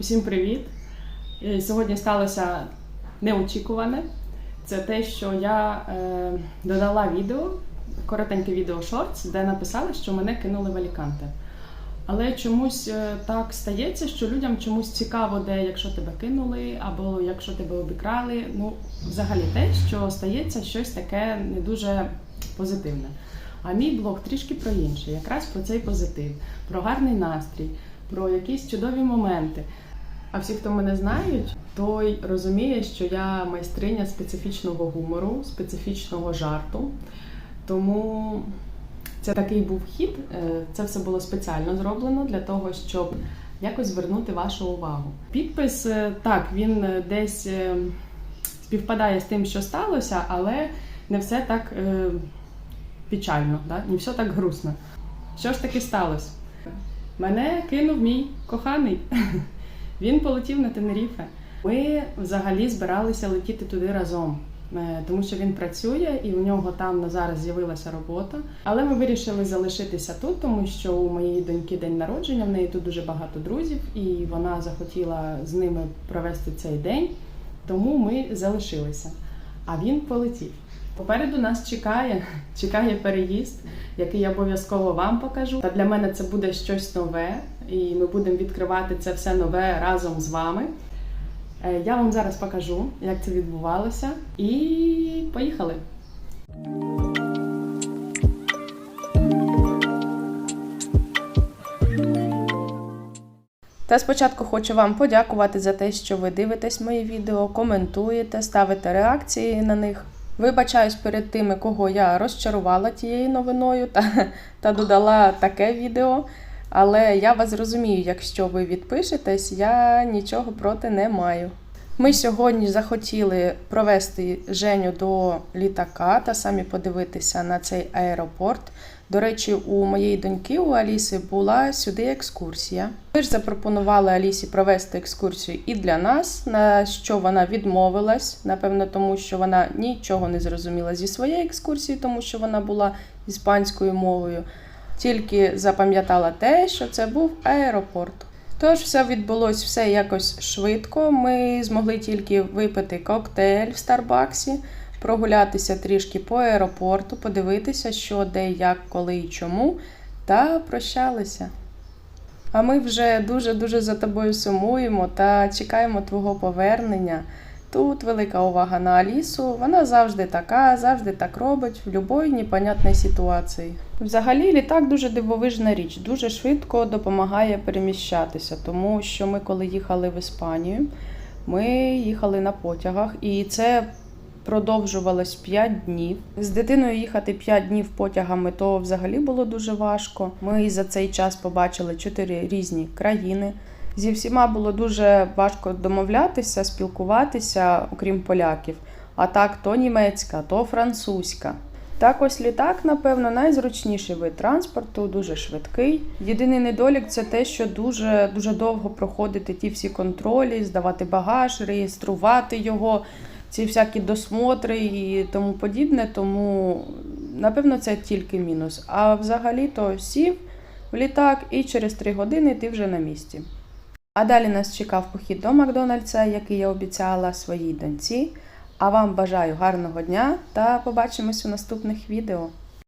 Усім привіт! Е, Сьогодні сталося неочікуване. Це те, що я е, додала відео, коротеньке відео шортс, де написала, що мене кинули в Аліканте. Але чомусь е, так стається, що людям чомусь цікаво, де якщо тебе кинули, або якщо тебе обікрали. Ну, взагалі те, що стається щось таке не дуже позитивне. А мій блог трішки про інше, якраз про цей позитив, про гарний настрій, про якісь чудові моменти. А всі, хто мене знають, той розуміє, що я майстриня специфічного гумору, специфічного жарту. Тому це такий був хід. Е, Це все було спеціально зроблено для того, щоб якось звернути вашу увагу. Підпис е, так, він е, десь співпадає з тим, що сталося, але не все так печально, да? не все так грустно. Що ж таки сталося? Мене кинув мій коханий. Він полетів на Тенеріфе. Ми взагалі збиралися летіти туди разом, е, тому що він працює і у нього там на зараз з'явилася робота. Але ми вирішили залишитися тут, тому що у моєї доньки день народження, в неї тут дуже багато друзів, і вона захотіла з ними провести цей день. Тому ми залишилися. А він полетів. Попереду нас чекає, чекає переїзд, який я обов'язково вам покажу. Та для мене це буде щось нове, і ми будемо відкривати це все нове разом з вами. Е, Я вам зараз покажу, як це відбувалося. І поїхали! Та спочатку хочу вам подякувати за те, що ви дивитесь мої відео, коментуєте, ставите реакції на них. Вибачаюсь перед тими, кого я розчарувала тією новиною та, та додала таке відео. Але я вас розумію, якщо ви відпишетесь, я нічого проти не маю. Ми сьогодні захотіли провести Женю до літака та самі подивитися на цей аеропорт. До речі, у моєї доньки у Аліси була сюди екскурсія. Ми ж запропонували Алісі провести екскурсію і для нас, на що вона відмовилась. Напевно, тому що вона нічого не зрозуміла зі своєї екскурсії, тому що вона була іспанською мовою. Тільки запам'ятала те, що це був аеропорт. Тож все відбулось все якось швидко. Ми змогли тільки випити коктейль в Старбаксі, прогулятися трішки по аеропорту, подивитися, що, де, як, коли і чому, та прощалися. А ми вже дуже-дуже за тобою сумуємо та чекаємо твого повернення. Тут велика увага на Алісу. Вона завжди така, завжди так робить в будь-якій непонятній ситуації. Взагалі, літак дуже дивовижна річ, дуже швидко допомагає переміщатися, тому що ми, коли їхали в Іспанію, ми їхали на потягах, і це продовжувалось 5 днів. З дитиною їхати 5 днів потягами то взагалі було дуже важко. Ми за цей час побачили 4 різні країни. Зі всіма було дуже важко домовлятися, спілкуватися, окрім поляків. А так, то німецька, то французька. Так ось літак, напевно, найзручніший вид транспорту, дуже швидкий. Єдиний недолік це те, що дуже дуже довго проходити ті всі контролі, здавати багаж, реєструвати його, ці всякі досмотри і тому подібне. Тому, напевно, це тільки мінус. А взагалі то сів в літак і через 3 години ти вже на місці. А далі нас чекав похід до Макдональдса, який я обіцяла своїй доньці. А вам бажаю гарного дня та побачимось у наступних відео.